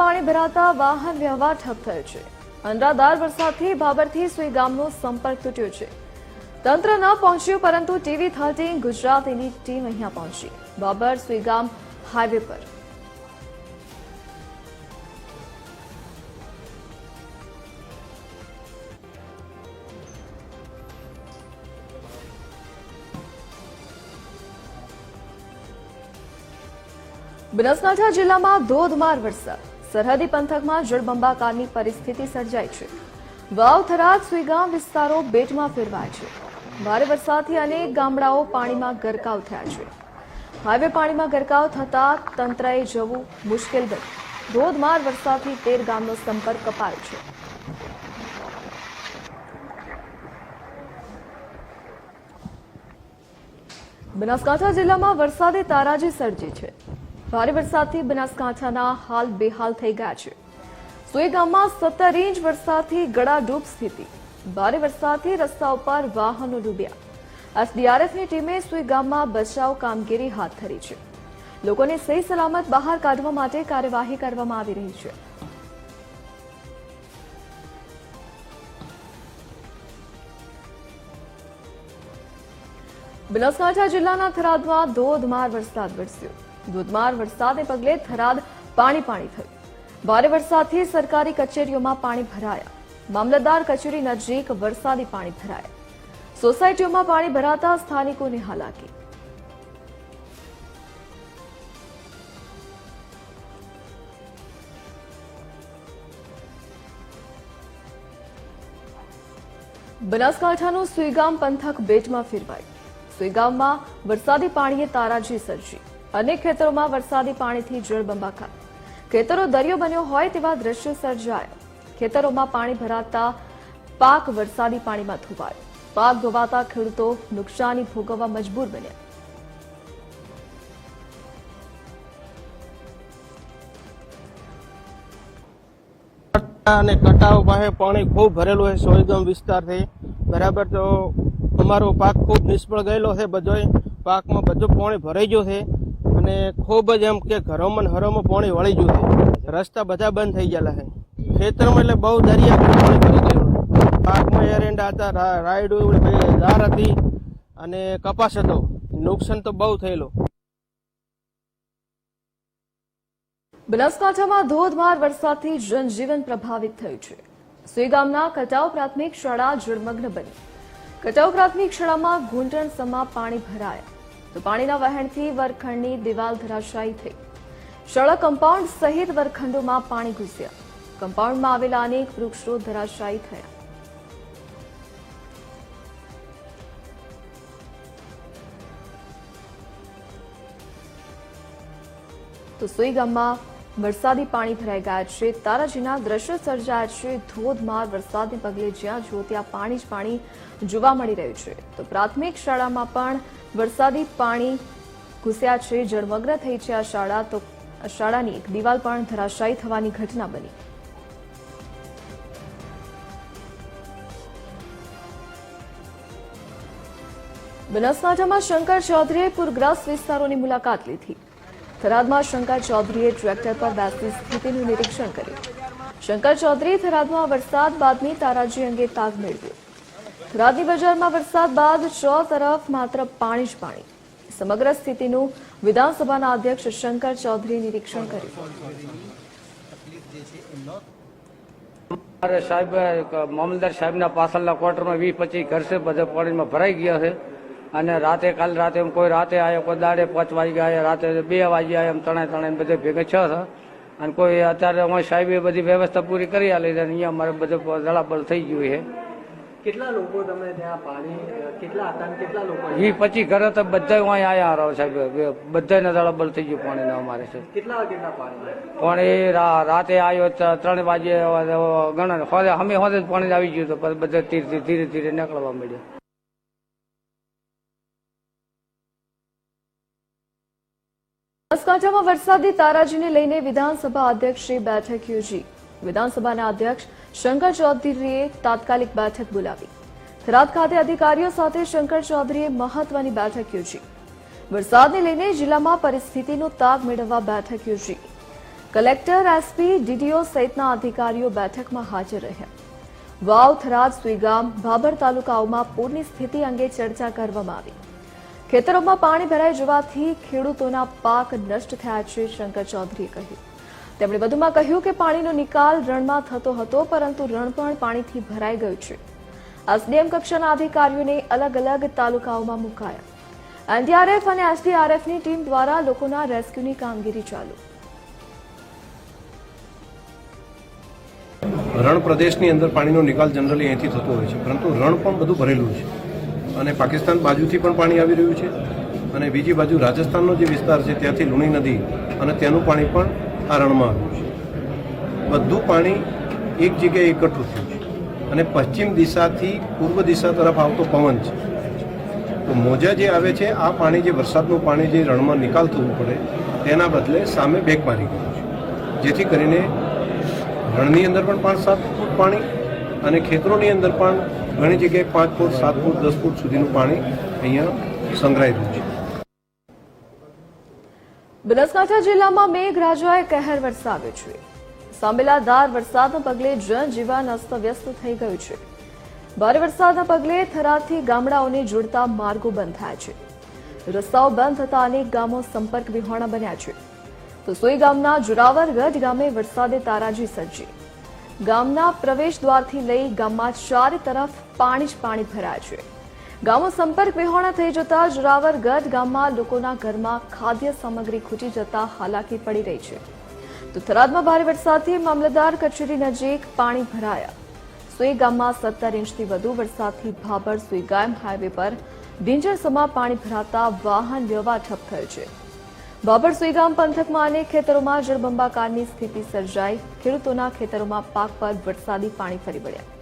પાણી ભરાતા વાહન વ્યવહાર ઠપ થયો છે. અનરાધાર વરસાદથી બાબરથી સુઈ ગામનો સંપર્ક તૂટ્યો છે. તંત્ર ન પહોંચ્યું, પરંતુ ટીવી થર્ટીન ગુજરાતીની ટીમ અહીંયા પહોંચી. બાબર સુઈ ગામ હાઈવે પર. બનાસકાંઠા જિલ્લામાં ધોધમાર વરસાદ. સરહદી પંથકમાં જળબંબાકારની પરિસ્થિતિ સર્જાઈ છે. વાવ થરાદ સુઈગામ વિસ્તારો બેટમાં ફેરવાય છે. ભારે વરસાદથી અનેક ગામડાઓ પાણીમાં ગરકાવ થયા છે. હાઈવે પાણીમાં ગરકાવ થતા તંત્રએ જવું મુશ્કેલ બન્યું. ધોધમાર વરસાદથી તેર ગામનો સંપર્ક કપાયો છે. બનાસકાંઠા જિલ્લામાં વરસાદે તારાજી સર્જી છે. ભારે વરસાદથી બનાસકાંઠાના હાલ બેહાલ થઈ ગયા છે. સોય ગામમાં સત્તર ઇંચ વરસાદથી ગળાડૂબ સ્થિતિ. ભારે વરસાદથી રસ્તા ઉપર વાહનો ડૂબ્યા. એસડીઆરએફની ટીમે સુઈ ગામમાં બચાવ કામગીરી હાથ ધરી છે. લોકોને સહી સલામત બહાર કાઢવા માટે કાર્યવાહી કરવામાં આવી રહી છે. બનાસકાંઠા જિલ્લાના થરાદમાં ધોધમાર વરસાદ વરસ્યો. ધોધમાર વરસાદને પગલે થરાદ પાણી પાણી થયું. ભારે વરસાદથી સરકારી કચેરીઓમાં પાણી ભરાયા. મામલતદાર કચેરી નજીક વરસાદી પાણી ભરાયા. સોસાયટીઓમાં પાણી ભરાતા સ્થાનિકોને હાલાકી. બનાસકાંઠાનું સુઈગામ પંથક બેટમાં ફેરવાયું. સુઈગામમાં વરસાદી પાણીએ તારાજી સર્જી. અનેક ખેતરોમાં વરસાદી પાણીથી જળબંબાકાર ખેતરો દરિયો બન્યો હોય તેવા દ્રશ્યો સર્જાયા. ખેતરોમાં પાણી ભરાતા પાક વરસાદી પાણીમાં ધોવાયો. પાક ધોવાતા ખેડૂતો નુકસાની ભોગવવા મજબૂર બન્યા. અને કટાવ પાસે પાણી ખૂબ ભરેલું છે, સોયગામ વિસ્તારથી. બરાબર તો અમારો પાક ખૂબ નિષ્ફળ ગયેલો છે બધોય. પાકમાં બધું પાણી ભરાઈ ગયું છે. અને ખૂબ જ એમ કે ઘરોમાં હરોમાં પાણી વળી ગયું છે. રસ્તા બધા બંધ થઈ ગયેલા છે. ખેતરમાં એટલે બહુ દરિયા પાણી ગયેલું પાકમાં એરેન્ડા હતા રાયડું દાર હતી અને કપાસ હતો. નુકસાન તો બહુ થયેલું. બનાસકાંઠામાં ધોધમાર વરસાદથી જનજીવન પ્રભાવિત થયું છે. સુઈગામના કટાવ પ્રાથમિક શાળા જળમગ્ન બની. કટાવ પ્રાથમિક શાળામાં ઘૂંટણ સમા પાણી ભરાયા. તો પાણીના વહેણથી વરખંડની દિવાલ ધરાશાયી થઈ. શાળા કમ્પાઉન્ડ સહિત વરખંડોમાં પાણી ઘૂસ્યા. કમ્પાઉન્ડમાં આવેલા અનેક વૃક્ષો ધરાશાયી થયા. તો સુઈ ગામમાં વરસાદી પાણી ભરાઈ ગયા છે. તારાજીના દ્રશ્યો સર્જાયા છે. ધોધમાર વરસાદને પગલે જ્યાં જુઓ ત્યાં પાણી જ પાણી જોવા મળી રહ્યું છે. તો પ્રાથમિક શાળામાં પણ વરસાદી પાણી ઘૂસ્યા છે. જળમગ્ન થઈ છે આ શાળા. તો શાળાની એક દિવાલ પણ ધરાશાયી થવાની ઘટના બની. બનાસકાંઠામાં શંકર ચૌધરીએ પૂરગ્રસ્ત વિસ્તારોની મુલાકાત લીધી. થરાદમાં શંકર ચૌધરીએ ટ્રેક્ટર પર બેસી સ્થિતિનું નિરીક્ષણ કર્યું. શંકર ચૌધરી થરાદમાં વરસાદ બાદની તારાજી અંગે તાગ મેળવ્યો. થરાદની બજારમાં વરસાદ બાદ ચો તરફ માત્ર પાણી જ પાણી. સમગ્ર સ્થિતિનું વિધાનસભાના અધ્યક્ષ શંકર ચૌધરીએ નિરીક્ષણ કર્યું. સાહેબ મામલદાર સાહેબના પાછળના ક્વાર્ટરમાં વીસ પચીસ ઘર છે, બધા પાણીમાં ભરાઈ ગયા છે. અને રાતે કાલ રાતે એમ કોઈ રાતે આવ્યો કોઈ દાડે પાંચ વાગે આવ્યા રાતે બે વાગે આવ્યા એમ ત્રણે ત્રણે બધે ભેગા છ અને કોઈ અત્યારે અમારી સાહેબે બધી વ્યવસ્થા પૂરી કરી આલી છે અહીંયા અમારે બધું જળાબળ થઈ ગયું છે. કેટલા લોકો તમે ત્યાં પાણી અ, કેટલા હતા કેટલા લોકો વીસ પચીસ ઘર તો બધા અહીંયા આવ્યા રહો સાહેબ. બધાને જળાબળ થઈ ગયું પાણીના અમારે છે. કેટલા પાણી પણ રાતે આવ્યો ત્રણ વાગે ગણ હોદે અમે હોદે પાણી આવી ગયું તો પછી બધા ધીરે ધીરે ધીરે નીકળવા મળ્યા બનાસકાંઠામાં વરસાદી તારાજીને લઈને વિધાનસભા અધ્યક્ષે બેઠક યોજી. વિધાનસભાના અધ્યક્ષ શંકર ચૌધરીએ તાત્કાલિક બેઠક બોલાવી. થરાદ ખાતે અધિકારીઓ સાથે શંકર ચૌધરીએ મહત્વની બેઠક યોજી. વરસાદને લઈને જિલ્લામાં પરિસ્થિતિનો તાગ મેળવવા બેઠક યોજી. કલેક્ટર, એસપી, ડીડીઓ સહિતના અધિકારીઓ બેઠકમાં હાજર રહ્યા. વાવ, થરાદ, સુઈગામ, ભાભર તાલુકાઓમાં પૂરની સ્થિતિ અંગે ચર્ચા કરવામાં આવી. ખેતરોમાં પાણી ભરાઈ જવાથી ખેડૂતોના પાક નષ્ટ થયા છે, શંકર ચૌધરીએ કહ્યું. તેમણે વધુમાં કહ્યું કે પાણીનો નિકાલ રણમાં થતો હતો, પરંતુ રણ પણ પાણીથી ભરાઈ ગયું છે. એસડીએમ કક્ષાના અધિકારીઓને અલગ અલગ તાલુકાઓમાં મુકાયા. એનડીઆરએફ અને એસડીઆરએફની ટીમ દ્વારા લોકોના રેસ્ક્યુની કામગીરી ચાલુ. રણ પ્રદેશની અંદર પાણીનો નિકાલ જનરલી અહીંથી થતો હોય છે, પરંતુ રણ પણ બધું ભરેલું છે. અને પાકિસ્તાન બાજુથી પણ પાણી આવી રહ્યું છે. અને બીજી બાજુ રાજસ્થાનનો જે વિસ્તાર છે, ત્યાંથી લુણી નદી અને ત્યાંનું પાણી પણ આ રણમાં આવ્યું છે. બધું પાણી એક જગ્યાએ એકઠું થયું છે. અને પશ્ચિમ દિશાથી પૂર્વ દિશા તરફ આવતો પવન છે. તો મોજા જે આવે છે, આ પાણી જે વરસાદનું પાણી જે રણમાં નિકાલ થવું પડે, તેના બદલે સામે બેક મારી ગયું છે. જેથી કરીને રણની અંદર પણ પાંચ સાત ફૂટ પાણી અને ખેતરોની અંદર પણ ઘણી જગ્યાએ પાંચ ફૂટ, સાત ફૂટ, દસ ફૂટ સુધીનું પાણી અહીંયા સંગ્રહાયેલું છે. બનાસકાંઠા જિલ્લામાં મેઘરાજાએ કહેર વરસાવ્યો છે. સાંબેલાધાર વરસાદના પગલે જનજીવન અસ્તવ્યસ્ત થઈ ગયું છે. ભારે વરસાદના પગલે થરાદથી ગામડાઓને જોડતા માર્ગો બંધ થયા છે. રસ્તાઓ બંધ થતા અનેક ગામો સંપર્ક વિહોણા બન્યા છે. તો સોઈ ગામના જોરાવરગઢ ગામે વરસાદે તારાજી સર્જી. ગામના પ્રવેશ દ્વારથી લઈ ગામમાં ચારે તરફ પાણી જ પાણી ભરાય છે. ગામો સંપર્ક વિહોણા થઈ જતા જોરાવરગઢ ગામમાં લોકોના ઘરમાં ખાદ્ય સામગ્રી ખૂટી જતા હાલાકી પડી રહી છે. તો થરાદમાં ભારે વરસાદથી મામલતદાર કચેરી નજીક પાણી ભરાયા. સુઈ ગામમાં સત્તર ઇંચથી વધુ વરસાદથી ભાભર સુઈગામ હાઈવે પર ડિંજરસમાં પાણી ભરાતા વાહન વ્યવહાર ઠપ થયો છે. ભાભર સુઈગામ પંથકમાં અનેક ખેતરોમાં જળબંબાકારની સ્થિતિ સર્જાઈ. ખેડૂતોના ખેતરોમાં પાક પર વરસાદી પાણી ફરી વળ્યા.